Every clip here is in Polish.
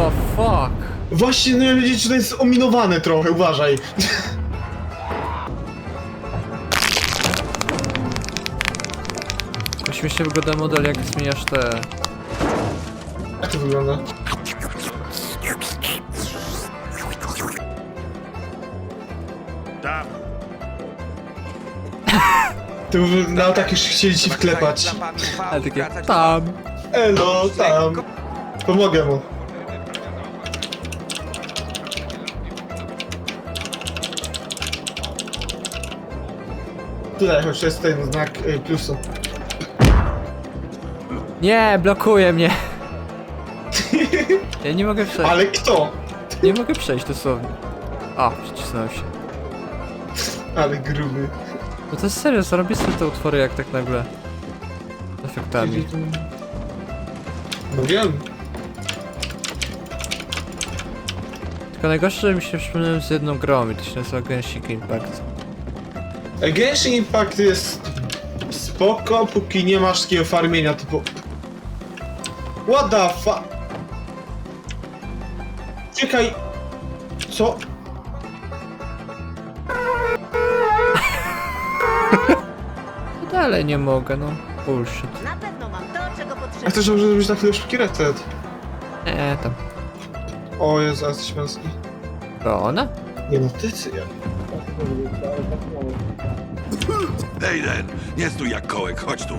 the fuck? Właśnie, no ja wiedzieć, że to jest ominowane trochę, uważaj. To śmiesznie wygląda model, jak zmieniasz te... Jak to wygląda? Tam. To na tak już chcieli ci wklepać. Ale takie... Tam! Elo, tam. Pomogę mu. Tutaj, choć jest ten znak y, plusu. Nie, blokuje mnie! Ja nie mogę przejść. Ale kto? Nie mogę przejść dosłownie. A, przycisnąłem się. Ale gruby. No to jest serio, zrobię sobie te utwory jak tak nagle... Z efektami. No wiem. Tylko najgorsze, że mi się przypomniałem z jedną grą i to się nazywa Genshin Impact. Genshin Impact jest spoko, póki nie masz takiego farmienia typu... What the fuck? Czekaj... Co? Dalej nie mogę, no. Bullshit. Na pewno mam to, czego A potrzebuję. chcesz, żeby zrobić na chwilę szybki reset? Eee, tam. O Jezu, jesteś męski. To ona? Nie no, ty cyjan. Aiden, nie stój jak kołek, chodź tu.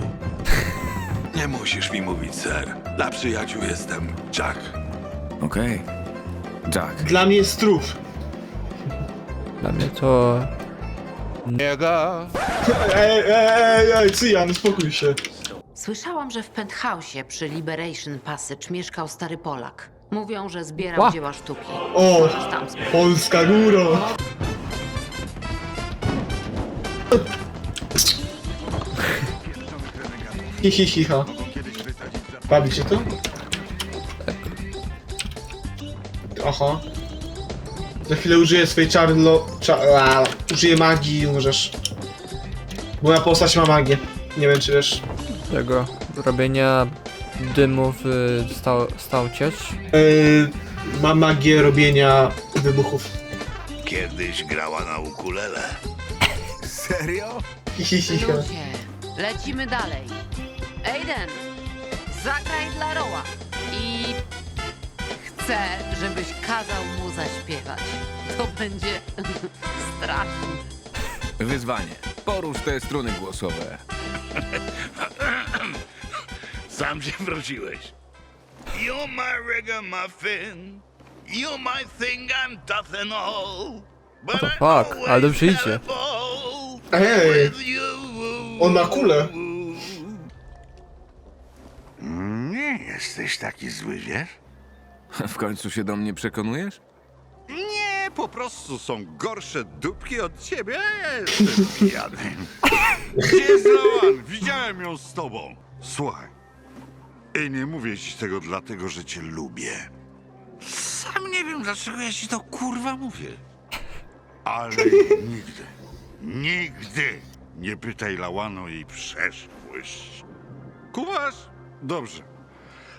Nie musisz mi mówić, ser. Dla przyjaciół jestem Jack. Okej. Jack. Dla mnie jest. Dla mnie to... Niega. Ej, ej, ej, ej, cyjan, uspokój się. Słyszałam, że w penthouse'ie przy Liberation Passage mieszkał stary Polak. Mówią, że zbierał Ła. dzieła sztuki. O, Możesz tam sprawdzić. Polska góra. Hi, hi, hi, ha. Bawi cię to? Aha. Za chwilę użyję swojej czarlo... Cza, a, użyję magii i umrzesz. Moja postać ma magię. Nie wiem czy wiesz. tego robienia dymu w stał, stałciecz. Yy, ma magię robienia wybuchów. Kiedyś grała na ukulele. Serio? Hi, hi, hi, ha. Ludzie, lecimy dalej. Aiden, zagraj dla Roa. I chcę, żebyś kazał mu zaśpiewać. To będzie straszne. Wyzwanie. Porusz te struny głosowe. Sam się wróciłeś. You're my ragamuffin. You're my thing, I'm and all. But I fuck? always Ale dobrze have idzie. a ball Ej, on ma kulę. Nie jesteś taki zły, wiesz? W końcu się do mnie przekonujesz? Nie, po prostu są gorsze dupki od ciebie. Ja jestem pijany. Gdzie jest Lawan? Widziałem ją z tobą. Słuchaj. I nie mówię ci tego dlatego, że cię lubię. Sam nie wiem, dlaczego ja ci to kurwa mówię. Ale nigdy, nigdy nie pytaj Lałan o jej przeszłość. Kumasz? Dobrze.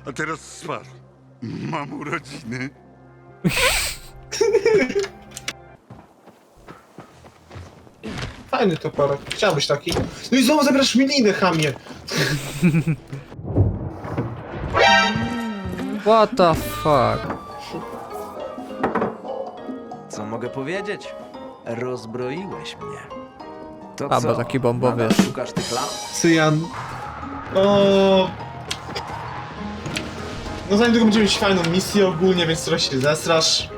A teraz spal. Mam urodziny. Fajny toporek. Chciałbyś taki. No i znowu zabrasz mi linę, chamie. What the fuck? Co mogę powiedzieć? Rozbroiłeś mnie. To A, co? bo taki bombowy nadal. Szukasz tych lamp? Cyjan. O. No zanim tylko będziemy mieć fajną misję ogólnie, więc trochę się zesrasz.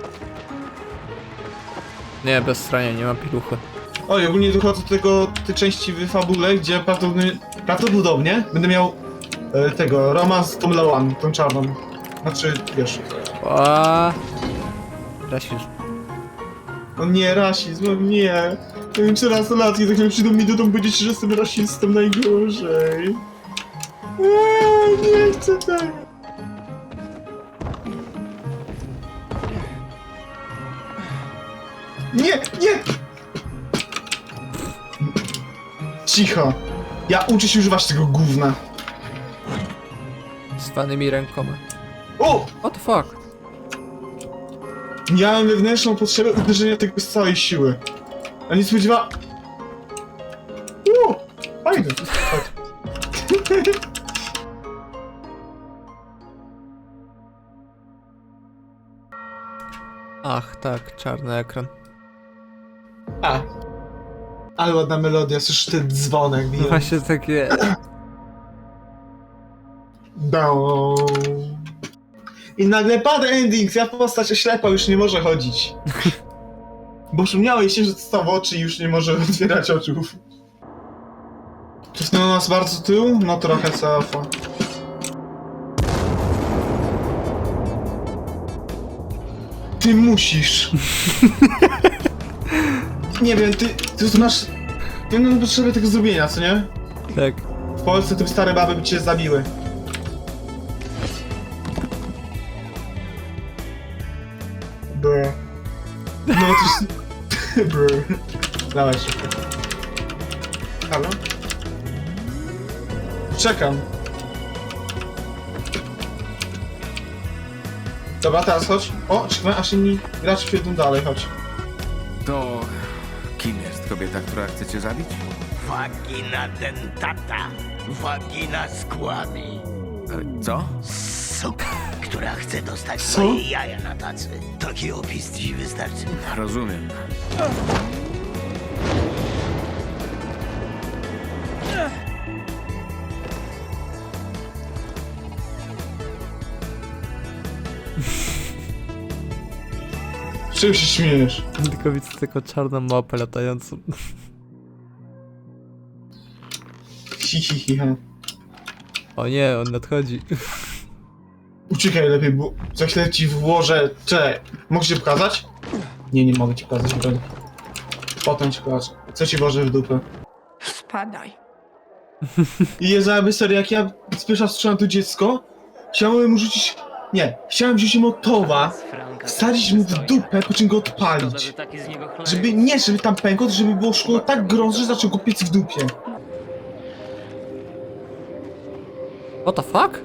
Nie, bez strania, nie ma piluchy. Oj, ogólnie dochodzę do tego, tej części w fabule, gdzie prawdopodobnie, prawdopodobnie będę miał e, tego, romans z tą Lawan, tą czarną. Znaczy, wiesz. A Rasizm. No nie, rasizm, no nie. Nie wiem, czy raz latki, za chwilę przyjdą mi do domu powiedzieć, że jestem rasistą najgorzej. Eee, nie chcę tak. Nie, nie! Cicho. Ja uczę się używać tego gówna. Z fanymi rękoma. O! What the fuck? Miałem wewnętrzną potrzebę uderzenia tego z całej siły. A nie spodziewa... Uuu. Chodź. Ach, tak, czarny ekran. A. Ale ładna melodia, słyszysz ten dzwonek, No właśnie takie... Down. I nagle pada ending, twoja postać oślepa już nie może chodzić. Bo jej się, że dostał oczy i już nie może otwierać oczów. Cofnęło nas bardzo tył? No trochę cofa. Ty musisz. nie wiem, ty, ty tu masz... Ty mam potrzebę tego zrobienia, co nie? Tak. W Polsce te stare baby by cię zabiły. Dawaj szybko. Halo? Czekam. Dobra, teraz chodź. O, czekaj, aż inni gracze przyjdą dalej, chodź. To... Kim jest kobieta, która chce cię zabić? Wagina dentata. Wagina skłami. E, Co? Suka, która chce dostać Co? moje jaja na tacy. Taki opis ci wystarczy. Rozumiem. Czego się śmiejesz? Tylko widzę tylko czarną małpę latającą. Hi, hi, hi, ha. O nie, on nadchodzi. Uciekaj lepiej, bo za chwilę ci włożę... Czekaj, mogę ci pokazać? Nie, nie mogę ci pokazać, broń. Potem ci pokażę. Co ci włożę w dupę? Spadaj. I jest jakby serio, jak ja z pierwsza strzelam to dziecko, chciałem mu rzucić... Nie, chciałem wziąć motowa, wsadzić mu w dupę, po czym go odpalić. Żeby, nie żeby tam pękło, żeby było szkło tak gorące, że zaczął go piec w dupie. What the fuck?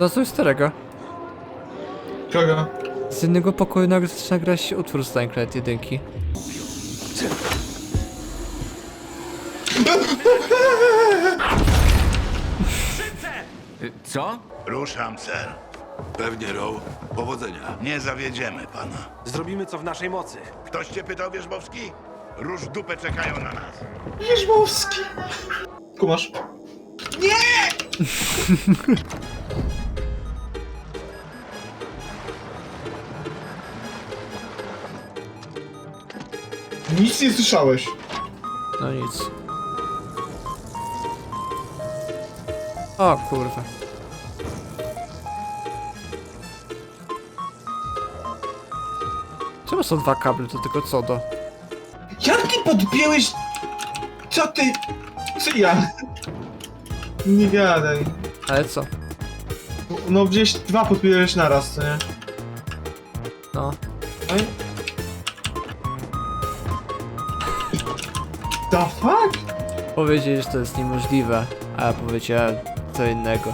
Za coś starego. Kogo? Z jednego pokoju nagle zaczyna grać utwór z Light 1. Co? Ruszam, ser. Pewnie, Row. Powodzenia. Nie zawiedziemy pana. Zrobimy co w naszej mocy. Ktoś cię pytał, Wierzbowski? Róż dupę czekają na nas. Wierzbowski! Kumasz? Nie! Nic nie słyszałeś. No nic. O kurwa. Czemu są dwa kable, to tylko co do? Jak ty podpięłeś... Co ty... Co ja? Nie gadaj. Ale co? No gdzieś dwa podpięłeś naraz, co nie? No. Ej. The fuck? Powiedzieli, że to jest niemożliwe, a ja powiedziałem co innego.